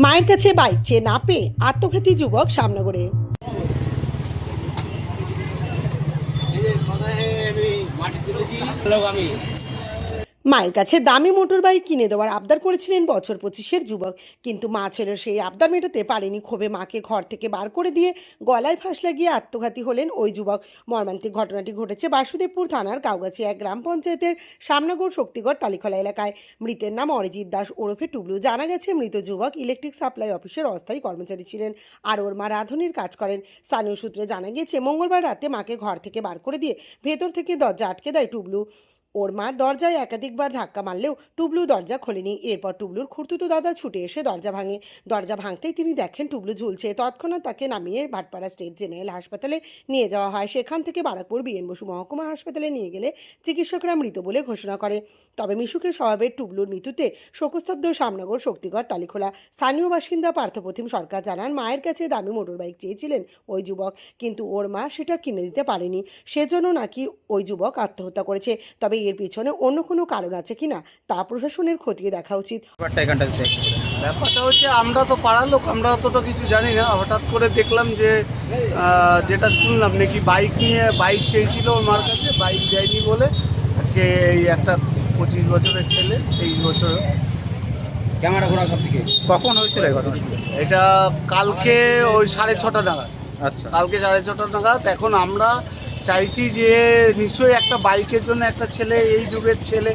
মায়ের কাছে বাইক চেয়ে না পেয়ে আত্মঘাতী যুবক সামনগরে মায়ের কাছে দামি মোটর বাইক কিনে দেওয়ার আবদার করেছিলেন বছর পঁচিশের যুবক। কিন্তু মা ছেলের সেই আবদার মেটাতে পারেনি, ক্ষোভে মাকে ঘর থেকে বার করে দিয়ে গলায় ফাঁস লাগিয়ে আত্মঘাতী হলেন ওই যুবক। মর্মান্তিক ঘটনাটি ঘটেছে বাসুদেবপুর থানার কাউগাছি এক গ্রাম পঞ্চায়েতের সামনগর শক্তিগড় টালিখলা এলাকায়। মৃতের নাম অরিজিৎ দাস ওরফে টুবলু। জানা গেছে, মৃত যুবক ইলেকট্রিক সাপ্লাই অফিসের অস্থায়ী কর্মচারী ছিলেন আর ওর মা রাঁধুনির কাজ করেন। স্থানীয় সূত্রে জানা গিয়েছে, মঙ্গলবার রাতে মাকে ঘর থেকে বার করে দিয়ে ভেতর থেকে দরজা আটকে দেয় টুবলু। ওর মা দরজায় একাধিকবার ধাক্কা মারলেও টুবলু দরজা খোলেনি। এরপর টুবলুর খুঁড়তুতো দাদা ছুটে এসে দরজা ভাঙে। দরজা ভাঙতেই তিনি দেখেন টুবলু ঝুলছে। তৎক্ষণাৎ তাকে নামিয়ে ভাটপাড়া স্টেট জেনারেল হাসপাতালে নিয়ে যাওয়া হয়। সেখান থেকে বারাকপুর বিএন বসু মহকুমা হাসপাতালে নিয়ে গেলে চিকিৎসকরা মৃত বলে ঘোষণা করে। তবে মিশুকের স্বভাবের টুবলুর মৃত্যুতে শোকস্তব্ধ সামনগর শক্তিগড় টালিখোলা। স্থানীয় বাসিন্দা পার্থপ্রতিম সরকার জানান, মায়ের কাছে দামি মোটরবাইক চেয়েছিলেন ওই যুবক। কিন্তু ওর মা সেটা কিনে দিতে পারেনি। সেজন্য নাকি ওই যুবক আত্মহত্যা করেছে। তবে এর পিছনে অন্য কোনো কারণ আছে কিনা তা প্রশাসনের খতিয়ে দেখা উচিত। ব্যাপারটা ব্যাপারটা হচ্ছে আমরা তো পাড়ার লোক আমরা অতটা কিছু জানি না। হঠাৎ করে দেখলাম যে যেটা শুনলাম নাকি বাইক নিয়ে বাইক চেয়েছিল ওর মার কাছে বাইক দেয়নি বলে আজকে এই একটা পঁচিশ বছরের ছেলে তেইশ বছর। ক্যামেরা ঘোরা সব দিকে কখন হয়েছিল এই ঘটনা? এটা কালকে ওই সাড়ে ছটা নাগাদ। আচ্ছা। কালকে সাড়ে ছটা নাগাদ। এখন আমরা চাইছি যে নিশ্চয়ই একটা বাইকের জন্য একটা ছেলে এই যুগের ছেলে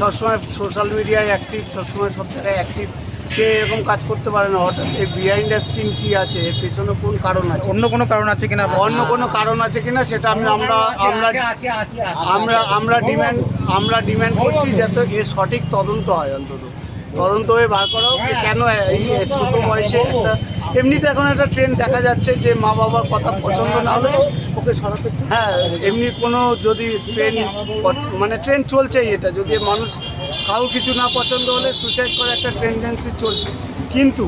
সবসময় সোশ্যাল মিডিয়ায় অ্যাক্টিভ সবসময় সব জায়গায় অ্যাক্টিভ সে এরকম কাজ করতে পারে না। হঠাৎ এই বিহাইন্ড দ্য স্ক্রিন কী আছে? এর পেছনে কোন কারণ আছে? অন্য কোনো কারণ আছে কিনা? অন্য কোনো কারণ আছে কিনা সেটা আমি আমরা আমরা আমরা আমরা ডিমান্ড আমরা ডিম্যান্ড করছি যাতে এর সঠিক তদন্ত হয় অন্তত। তদন্ত হয়ে বার করা হোক কেন এই ছোট বয়সে একটা এমনিতে এখন একটা ট্রেন দেখা যাচ্ছে যে মা বাবার কথা পছন্দ না হলে ওকে সরাতে হ্যাঁ এমনি কোনো যদি ট্রেন মানে ট্রেন চলছেই এটা। যদি মানুষ কারও কিছু না পছন্দ হলে সুসাইড করার একটা টেন্ডেন্সি চলছে। কিন্তু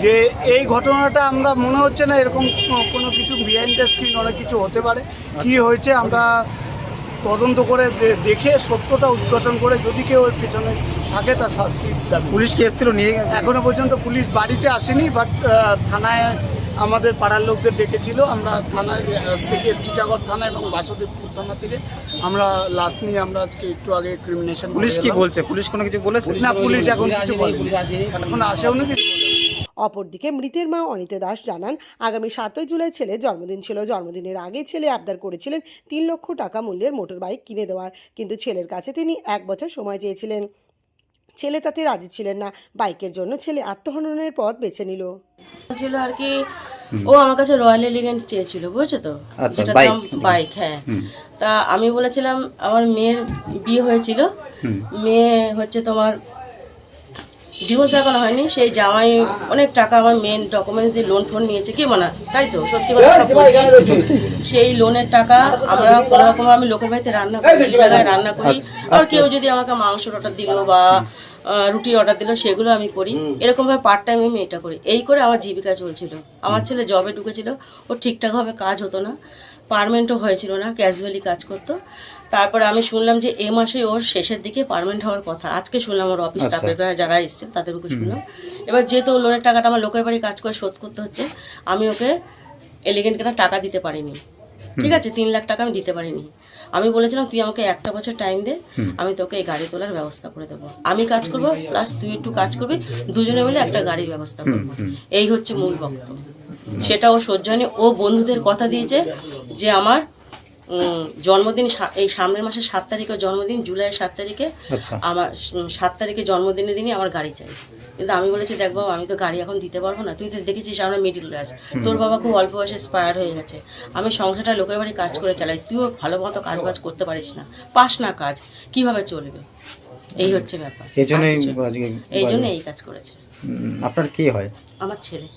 যে এই ঘটনাটা আমরা মনে হচ্ছে না এরকম কোনো- কিছু বিহাইন্ড দ্য স্ক্রিন অনেক কিছু হতে পারে। কি হয়েছে আমরা তদন্ত করে দেখে সত্যটা উদ্ঘাটন করে যদি কেউ এর পেছনে থাকে তার শাস্তি দাবি। পুলিশ কি এসেছিল নিয়ে এখনও পর্যন্ত পুলিশ বাড়িতে আসেনি বাট থানায় আমাদের পাড়ার লোকদের ডেকেছিল। আমরা থানায় থেকে টিটাগড় থানা এবং বাসুদেবপুর থানা থেকে আমরা লাশ নিয়ে আমরা আজকে একটু আগে ক্রিমিনেশন পুলিশ কি বলছে? পুলিশ কোনো কিছু বলেছে? না পুলিশ এখন কিছু এখন আসেও না কিছু অপরদিকে মৃতের মা অনিতা দাস জানান আগামী সাতই জুলাই ছেলে জন্মদিন ছিল। জন্মদিনের আগে ছেলে আবদার করেছিলেন তিন লক্ষ টাকা মূল্যের মোটর বাইক কিনে দেওয়ার। কিন্তু ছেলের কাছে তিনি এক বছর সময় চেয়েছিলেন। ছেলে তাতে রাজি ছিলেন না। বাইকের জন্য ছেলে আত্মহননের পথ বেছে নিল। ছিল আর কি ও আমার কাছে রয়্যাল এলিগেন্ট চেয়েছিল বুঝছ তো? আচ্ছা, দাম বাইক হ্যাঁ। তা আমি বলেছিলাম আমার মেয়ের বিয়ে হয়েছিল। মেয়ে হচ্ছে তোমার ডিভোর্স এখনও হয়নি সেই জামাই অনেক টাকা আমার মেন ডকুমেন্টস দিয়ে লোন ফোন নিয়েছে কি মনে তাই তো সত্যি কথা সব বলছি। সেই লোনের টাকা আমরা কোনো রকম আমি লোকের বাড়িতে রান্না করি জায়গায় রান্না করি আর কেউ যদি আমাকে মাংসর অর্ডার দিল বা রুটির অর্ডার দিল সেগুলো আমি করি। এরকমভাবে পার্ট টাইম আমি এটা করি। এই করে আমার জীবিকা চলছিল। আমার ছেলে জবে ঢুকেছিল ও ঠিকঠাকভাবে কাজ হতো না পারমেন্টও হয়েছিল না ক্যাজুয়ালি কাজ করতো। তারপরে আমি শুনলাম যে এ মাসে ওর শেষের দিকে পার্মানেন্ট হওয়ার কথা। আজকে শুনলাম ওর অফিস স্টাফেরা যারা এসছেন তাদের মুখে শুনলাম। এবার যেহেতু ওর লোনের টাকাটা আমার লোকের বাড়ি কাজ করে শোধ করতে হচ্ছে আমি ওকে এলিগেন্ট কেনা টাকা দিতে পারিনি। ঠিক আছে তিন লাখ টাকা আমি দিতে পারিনি। আমি বলেছিলাম তুই আমাকে একটা বছর টাইম দে আমি তোকে এই গাড়ি তোলার ব্যবস্থা করে দেবো। আমি কাজ করব প্লাস তুই একটু কাজ করবি দুজনে মিলে একটা গাড়ির ব্যবস্থা করব। এই হচ্ছে মূল বক্তব্য। সেটা ও সহ্য ও বন্ধুদের কথা দিয়েছে যে আমার জন্মদিন এই সামনের মাসের সাত তারিখে জন্মদিন জুলাইয়ের সাত তারিখে আচ্ছা। আমার সাত তারিখে জন্মদিনের দিনই আমার গাড়ি চাই। কিন্তু আমি বলেছি দেখ বাবা আমি তো গাড়ি এখন দিতে পারব না। তুই তো দেখেছিস আমরা মিডিল ক্লাস তোর বাবা খুব অল্প বয়সে স্পায়ার হয়ে গেছে। আমি সংসারটা লোকের বাড়ি কাজ করে চালাই। তুইও ভালো মতো কাজ বাজ করতে পারিস না। পাস না কাজ। কীভাবে চলবে? এই হচ্ছে ব্যাপার। এই জন্যই এই জন্য এই কাজ করেছে। আপনার কি হয়? আমার ছেলে।